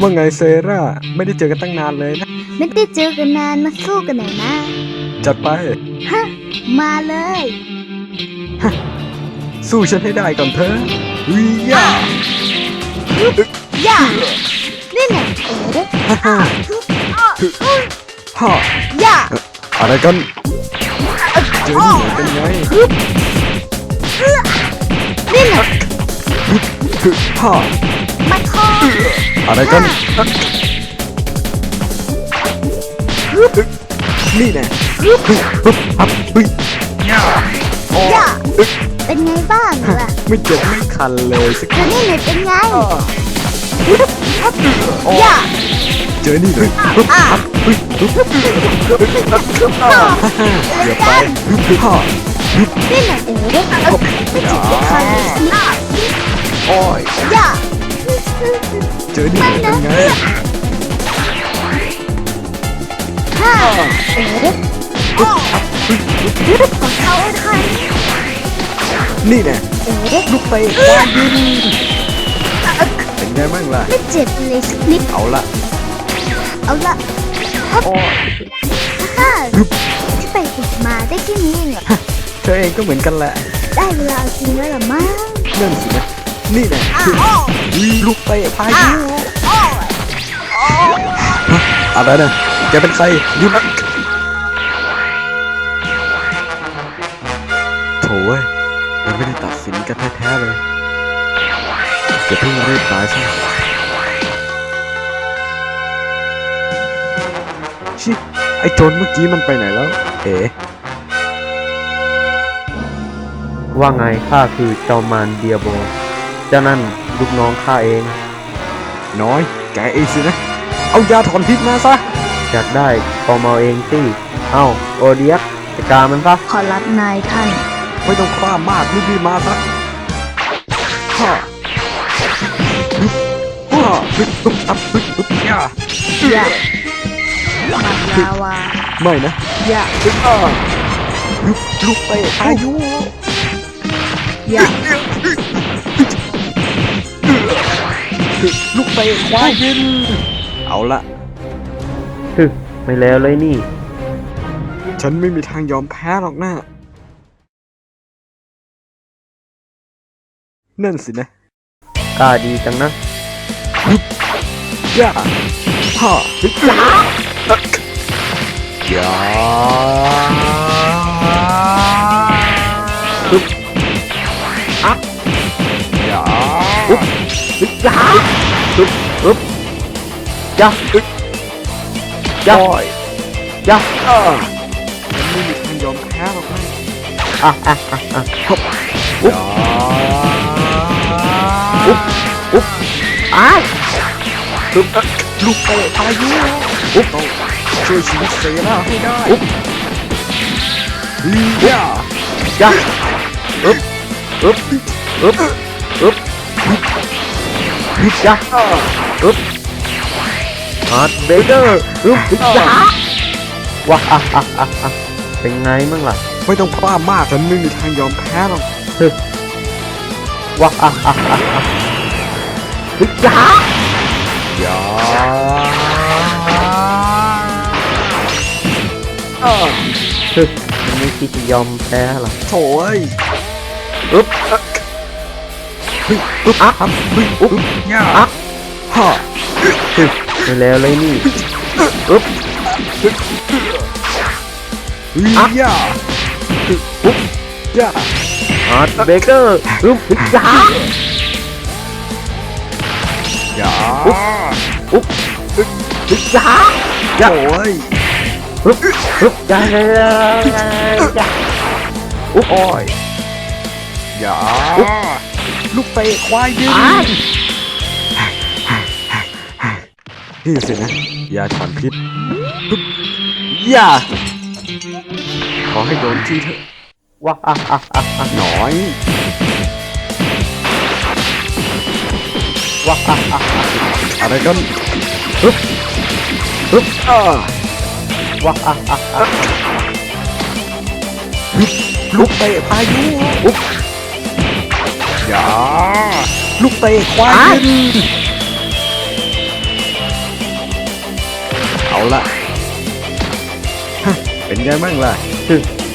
ว่าไงเซราไม่ได้เจอกันตั้งนานเลยนะ ไม่ได้เจอกันนานมาสู้กันหน่อยนะ จัดไป ฮะ มาเลย สู้ฉันให้ได้ก่อนเถอะวิยาย่านี่แหละเอ๋ฮ่าฮ่าฮ่าย่าอะไรกัน เจอนี่ไหนเป็นไงนี่แหละฮ่ามาคอ อะไรกัน นี่แน่ฮึบฮึบฮับฮึบย่าย่าเป็นไงบ้างล่ะไม่เจ็บไม่คันเลยสักเธอนี่ไหนเป็นไงอ๋อย่าเจอนี่เลยฮึบฮับฮึบฮึบฮึบฮึบฮ่าฮ่าเดี๋ยวไปฮึบฮ่านี่แหละเอ๋ไม่จิตไม่คันเลยสิโอ้ยย่าเจอนี่เลยเป็นไงฮ่าเอ๋ของเขาทันนี่แน่เอ๋ลูกเตะควายบินเป็นไงบ้างล่ะ ไม่เจ็บเลยสักนิด เอาละ เอาละโอ้ยฮ่าที่ไปฝึกมาได้แค่นี้เองเหรอเธอเองก็เหมือนกันแหละ ได้เวลาจริงแล้วเหรอมั้งนั่นสินะ นี่แน่อุ๊ยลูกเตะพายุอะไรนะแกเป็นใครหยุดนะโถ่เว้ยมันไม่ได้ตัดสินกันแท้ๆเลยอย่าเพิ่งรีบตายใช่ชิไอ้โจรเมื่อกี้มันไปไหนแล้ว เอ๋ว่าไงข้าคือจอมมารเดียโบ เจ้านั่นลูกน้องข้าเอง น้อย แกเองสินะ เอายาถอนพิษมาซะ อยากได้ปอมเอาเองสิเอ้าโอเดียสจัดการมันซะ ขอรับนายท่าน ไม่ต้องคว้ามากรีบๆมาซะฮ่าฮึบฮ่าฮึบฮึบอับฮึบฮึบย่าอย่ามันลาวาไม่นะอย่าฮึบอ่าฮึบลูกเตะพายุอย่า เตะควายบินเอาละฮึไม่แล้วเลยนี่ ฉันไม่มีทางยอมแพ้หรอกนะนั่นสินะกล้าดีจังนะย่าฮ่าฮึบย่าย่าฮึบอักย่าฮึบฮึบย่า ฮึบฮึบยะฮึบยะโอ้ยยะอ่าฉันไม่มีทางยอมแพ้หรอกนะอะอะอ่ ฮึบอะลูกเตะพายุอุ๊บต้องช่วยชีวิตเซราให้ได้อุ๊บฮึบย่ายะอึบอึบอึบอึบยะอ่าอึบฮาร์ดเบเกอร์อึบยะว้าอะอะอะอะเป็นไงมั่งล่ะ ไม่ต้องพลาดมากฉันไม่มีทางยอมแพ้หรอกว้าอะอะอะอะฮึยะย่าอ่าฮึมันไม่คิดจะยอมแพ้หรอโถ่เอ้ยอึบ ฮึบฮึบอะฮึบฮึบฮึบย่าอะฮ่าฮึไม่แล้วเลยนี่อึบฮึบย่าฮึบฮึบย่าฮาร์ดเบเกอร์อึบยะย่าอุ๊บฮึบฮึบยะยะโถ่เอ้ยฮึบฮึบยะยะยะยะยะอุ๊บโอ้ยย่า ลูกเตะควายบินอ้ายนี่สินะยาถอนพิษฮึบย่า ขอให้โดนทีเถอะว้าอะอะอะอะหน่อยว้าอะอะอะอะไรกันฮึบฮึบอ่าว้าอะอะอะฮึบลูกเตะพายุอุ๊บอ ยาลูกเตะควายเอาละเป็นไงบ้างล่ะ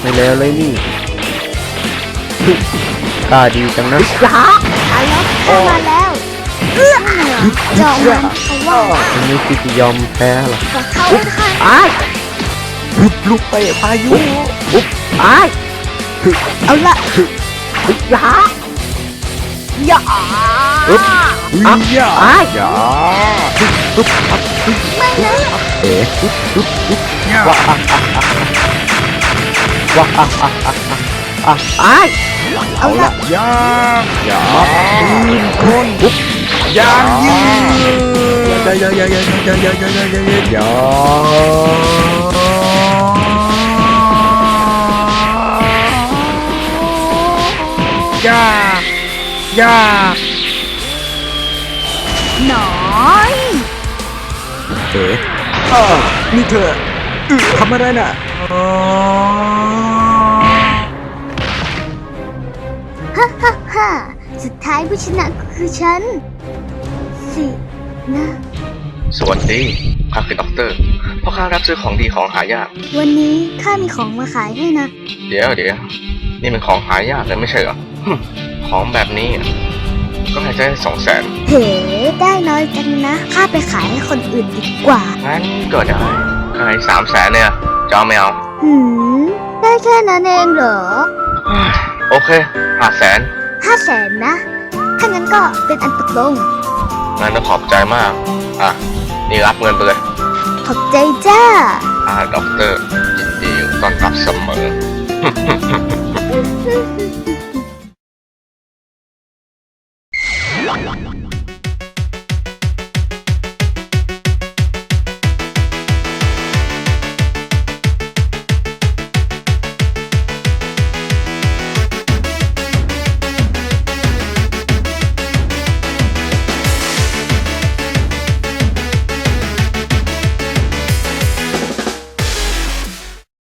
ไม่แล้วเลยนี่กล้าดีจังนะยาอายแล้วมาแล้วเอื้อจอมเขาว่าวันนี้คือจะยอมแพ้หรอเข้าเลยค่ะอ้าลูกเตะพายุอุ๊าเอาละยา ยาปืนคนฮึบยางยิงยายายายายายายายายายา ยายายายาหน้อยเอ๋อ้าวนี่เธออึทำอะไรน่ะฮ่าฮ่าฮ่าสุดท้ายผู้ชนะก็คือฉัน สินะ สวัสดีข้าคือด็อกเตอร์พ่อค้ารับซื้อของดีของหายาก วันนี้ข้ามีของมาขายให้นะ เดี๋ยวเดี๋ยวนี่มันของหายากเลยไม่ใช่เหรอหึ ของแบบนี้อะก็ให้ได้สองแสนเฮ้ได้น้อยจังนะข้าไปขายให้คนอื่นดีกว่า งั้นก็ได้ข้าให้สามแสนเนี่ยจะเอาไม่เอาหืมได้แค่นั้นเองเหรอเฮ้ยโอเคห้าแสนห้าแสนนะ ถ้างั้นก็เป็นอันตกลงงั้นก็ขอบใจมาก อะ นี่รับเงินไปเลย ขอบใจจ้า อ่าด็อกเตอร์ยินดีต้อนรับเสมอ